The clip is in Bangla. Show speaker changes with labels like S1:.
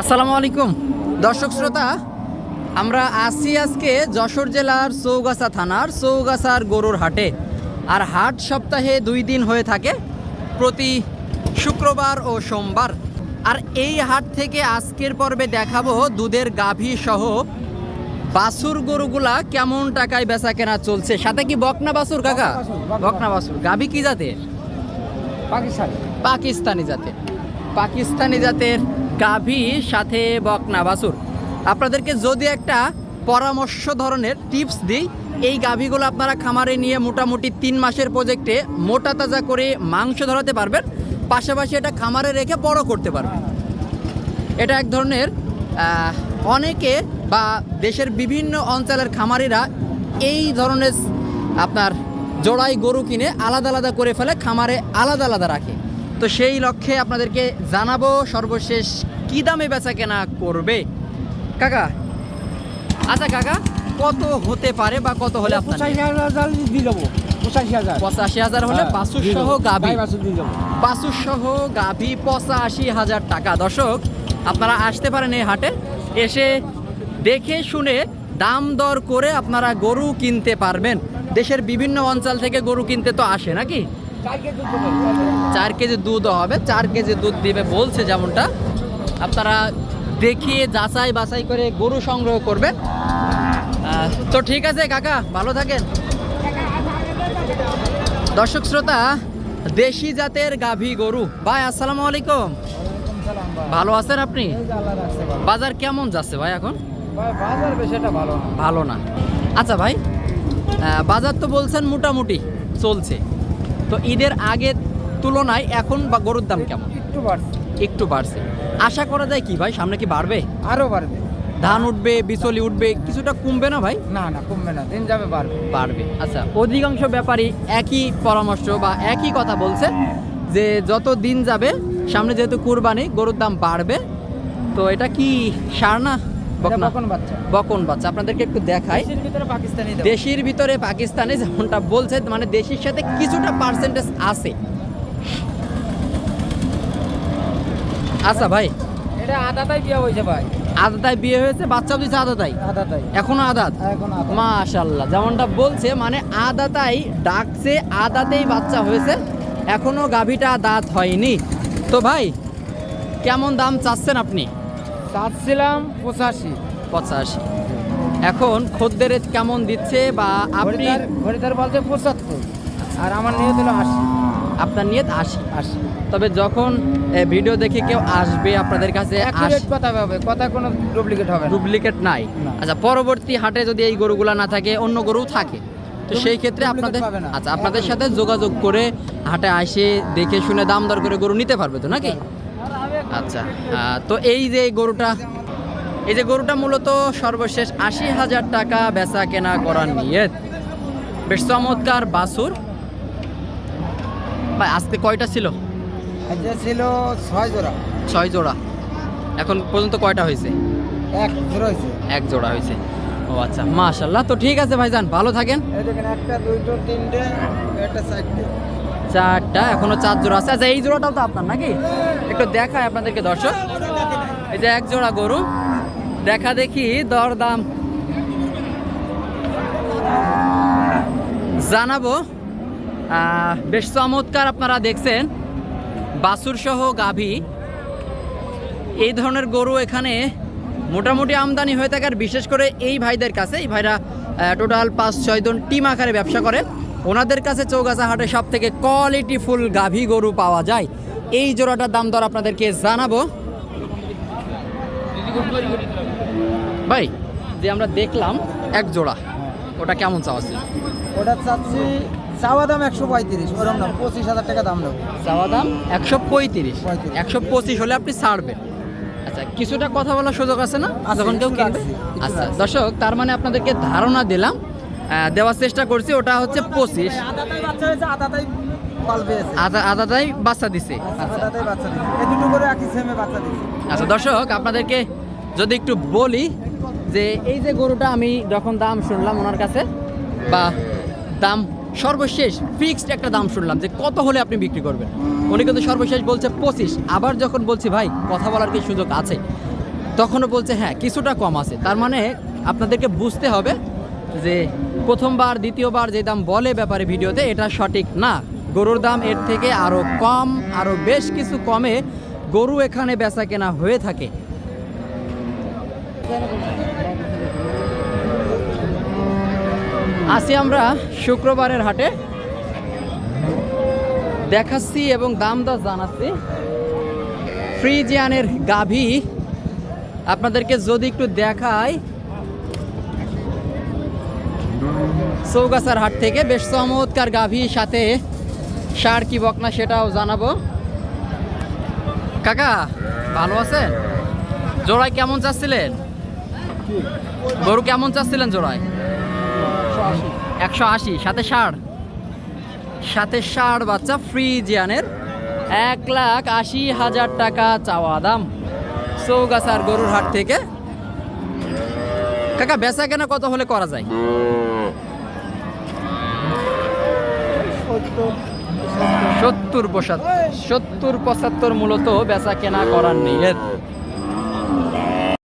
S1: আসসালামু আলাইকুম। দর্শক শ্রোতা আমরা আসি আজকে যশোর জেলার চৌগাছা থানার চৌগাছার গরুর হাটে। আর হাট সপ্তাহে দুই দিন হয়ে থাকে প্রতি শুক্রবার ও সোমবার। আর এই হাট থেকে আজকের পর্বে দেখাবো দুধের গাভী সহ বাছুর গরুগুলা কেমন টাকায় বেচা কেনা চলছে। সাথে কি বকনা বাছুর কাকা?
S2: বকনা বকনা
S1: গাভী কি জাতের?
S2: পাকিস্তান।
S1: পাকিস্তানি জাতের। পাকিস্তানি জাতের গাভী সাথে বকনা বাছুর। আপনাদেরকে যদি একটা পরামর্শ ধরনের টিপস দিই, এই গাভীগুলো আপনারা খামারে নিয়ে মোটামুটি তিন মাসের প্রজেক্টে মোটা তাজা করে মাংস ধরাতে পারবেন, পাশাপাশি এটা খামারে রেখে বড় করতে পারবেন। এটা এক ধরনের অনেকে বা দেশের বিভিন্ন অঞ্চলের খামারিরা এই ধরনের আপনার জোড়াই গরু কিনে আলাদা আলাদা করে ফেলে খামারে আলাদা আলাদা রাখে। তো সেই লক্ষ্যে আপনাদেরকে জানাব সর্বশেষ কী দামে বেচা কেনা করবে? কাকা আচ্ছা কাকা কত হতে পারে বা কত হলে
S2: পঁচাশি হাজার দিয়ে দেবো পঁচাশি হাজার।
S1: পঁচাশি হাজার হলে
S2: হ্যাঁ,
S1: বাসুর সহ গাভী। বাসুর সহ গাভী পঁচাশি হাজার টাকা। দর্শক আপনারা আসতে পারেন এই হাটে এসে দেখে শুনে দাম দর করে আপনারা গরু কিনতে পারবেন। দেশের বিভিন্ন অঞ্চল থেকে গরু কিনতে তো আসে নাকি?
S2: চার কেজি দুধ
S1: হবে চার কেজি দুধ দিবে বলছে যেমনটা। আপনারা দেখিয়ে যাচাই বাছাই করে গরু সংগ্রহ করবেন। তো ঠিক আছে কাকা ভালো থাকেন। দর্শক শ্রোতা দেশি জাতের গাভী গরু। ভাই আসসালামু আলাইকুম। ভালো আছেন আপনি। বাজার কেমন যাচ্ছে ভাই এখন?
S2: বাজার বেশি ভালো না।
S1: ভালো না। আচ্ছা ভাই বাজার তো বলছেন মোটামুটি চলছে। তো ঈদের আগের তুলনায় এখন বা গরুর দাম কেমন?
S2: একটু বাড়ছে।
S1: একটু বাড়ছে। আশা করা যায় কি ভাই সামনে কি বাড়বে?
S2: আরও বাড়বে।
S1: ধান উঠবে বিচলি উঠবে কিছুটা কমবে না ভাই?
S2: না না কমবে না দিন যাবে বাড়বে।
S1: বাড়বে আচ্ছা। অধিকাংশ ব্যাপারী একই পরামর্শ বা একই কথা বলছে যে যত দিন যাবে সামনে যেহেতু কুরবানি গরুর দাম বাড়বে তো এটা কি সার না বকন?
S2: বাচ্চা।
S1: বকন বাচ্চা আপনাদেরকে একটু দেখাই।
S2: দেশির ভিতরে পাকিস্তানে
S1: যেমনটা বলছে মানে দেশের সাথে কিছুটা পার্সেন্টেজ আছে। আচ্ছা ভাই।
S2: এটা আদাতাই বিয়ে হয়েছে ভাই।
S1: আদাতায় বিয়ে হয়েছে বাচ্চাও দিচ্ছে আদাতাই
S2: আদাতাই
S1: এখনও আদাত?
S2: এখন আদা
S1: মাশাল্লাহ যেমনটা বলছে মানে আদাতাই ডাকছে আদাতেই বাচ্চা হয়েছে এখনও গাভীটা দাঁত হয়নি। তো ভাই কেমন দাম চাচ্ছেন আপনি?
S2: চাচ্ছিলাম পঁচাশি।
S1: পঁচাশি। এখন খদ্দের কেমন দিচ্ছে বা আপনি
S2: হরিদার বলছে পঁচাত্তর আর আমার নিয়ে দিল আশি।
S1: আপনার নিয়ে আশি।
S2: আশি।
S1: তবে যখন ভিডিও দেখে কেউ আসবে আপনাদের কাছে
S2: কথা হবে কথা কোনো ডুপ্লিকেট হবে
S1: ডুপ্লিকেট নাই। আচ্ছা পরবর্তী হাটে যদি এই গরুগুলা না থাকে অন্য গরু থাকে তো সেই ক্ষেত্রে আপনাদের আচ্ছা আপনাদের সাথে যোগাযোগ করে হাটে আসে দেখে শুনে দাম দর করে গরু নিতে পারবে তো নাকি? আচ্ছা তো এই যে গরুটা এই যে গরুটা মূলত সর্বশেষ আশি হাজার টাকা বেচা কেনা করার নিয়ে বেশ চমৎকার বাছুর। ভাই আজকে কয়টা ছিল?
S2: আজকে ছিল ছয় জোড়া।
S1: ছয় জোড়া। এখন পর্যন্ত কয়টা হয়েছে?
S2: এক জোড়া হয়েছে।
S1: এক জোড়া হয়েছে। ও আচ্ছা মাশাল্লাহ তো ঠিক আছে ভাইজান ভালো থাকেন।
S2: একটা দুইটো তিনটে একটা চারটে।
S1: চারটা এখনও চার জোড়া আছে। আচ্ছা এই জোড়াটাও তো আপনার নাকি? একটু দেখায় আপনাদেরকে দর্শক। এই যে এক জোড়া গরু। দেখা দেখি দরদাম। জানাব। বেশ চমৎকার আপনারা দেখছেন। বাছুর সহ গাভী। এই ধরনের গরু এখানে মোটামুটি আমদানি হয়ে থাকে, আর বিশেষ করে এই ভাইদের কাছে। এই ভাইরা টোটাল পাঁচ, ছয় জন টিম আকারে ব্যবসা করে। ওনাদের কাছে চৌগাছা হাটে সব থেকে কোয়ালিটি ফুল গাভী গরু পাওয়া যায়। এই জোড়াটার দাম দর আপনাদেরকে জানাব। ভাই, যে আমরা দেখলাম এক জোড়া, ওটা কেমন চাওয়া
S2: ওটা চাচ্ছি চাওয়া দাম একশো পঁয়ত্রিশ ওরম দাম পঁচিশ হাজার টাকা দাম নেব।
S1: চাওয়া দাম একশো পঁয়ত্রিশ। একশো পঁচিশ হলে আপনি ছাড়বেন। আচ্ছা কিছুটা কথা বলার সুযোগ আছে না? যখন কেউ কিনবে? আচ্ছা। দর্শক তার মানে আপনাদেরকে ধারণা দিলাম দেওয়ার চেষ্টা করছি ওটা হচ্ছে পঁচিশ। আদা আদাটাই বাচ্চা দিছে। আচ্ছা
S2: আদাতাই বাচ্চা দিচ্ছে
S1: আচ্ছা দর্শক আপনাদেরকে যদি একটু বলি যে এই যে গরুটা আমি যখন দাম শুনলাম ওনার কাছে বা দাম সর্বশেষ ফিক্সড একটা দাম শুনলাম যে কত হলে আপনি বিক্রি করবেন? উনি কিন্তু সর্বশেষ বলছে পঁচিশ। আবার যখন বলছি, ভাই, কথা বলার কি সুযোগ আছে? তখনও বলছে হ্যাঁ কিছুটা কম আছে। তার মানে আপনাদেরকে বুঝতে হবে যে প্রথমবার, দ্বিতীয়বার যে দাম বলে ব্যাপারে ভিডিওতে, এটা সঠিক না। গরুর দাম এর থেকে আরও কম আরও বেশ কিছু কমে গরু এখানে বেচা কেনা হয়ে থাকে। আসি আমরা শুক্রবারের হাটে। দেখাচ্ছি এবং দাম দর জানাচ্ছি। ফ্রিজিয়ানের গাভী, আপনাদেরকে যদি একটু দেখাই। চৌগাছার হাট থেকে বেশ চমৎকার গাভী, সাথে সার কি বকনা সেটাও জানাব। কাকা, ভালো আছেন? জোড়ায় কেমন চাচ্ছিলেন? গরু কেমন চাচ্ছিলেন জোড়ায়? একশো আশি। সাথে ষাট সাথে ষাট বাচ্চা ফ্রিজিয়ানের এক লাখ আশি হাজার টাকা চাওয়া দাম। চৌগাছার গরুর হাট থেকে। কাকা, বেচা কেনা কত হলে করা যায়? সত্তর পঁচাত্তর। সত্তর পঁচাত্তর মূলত বেচা কেনা করার নেই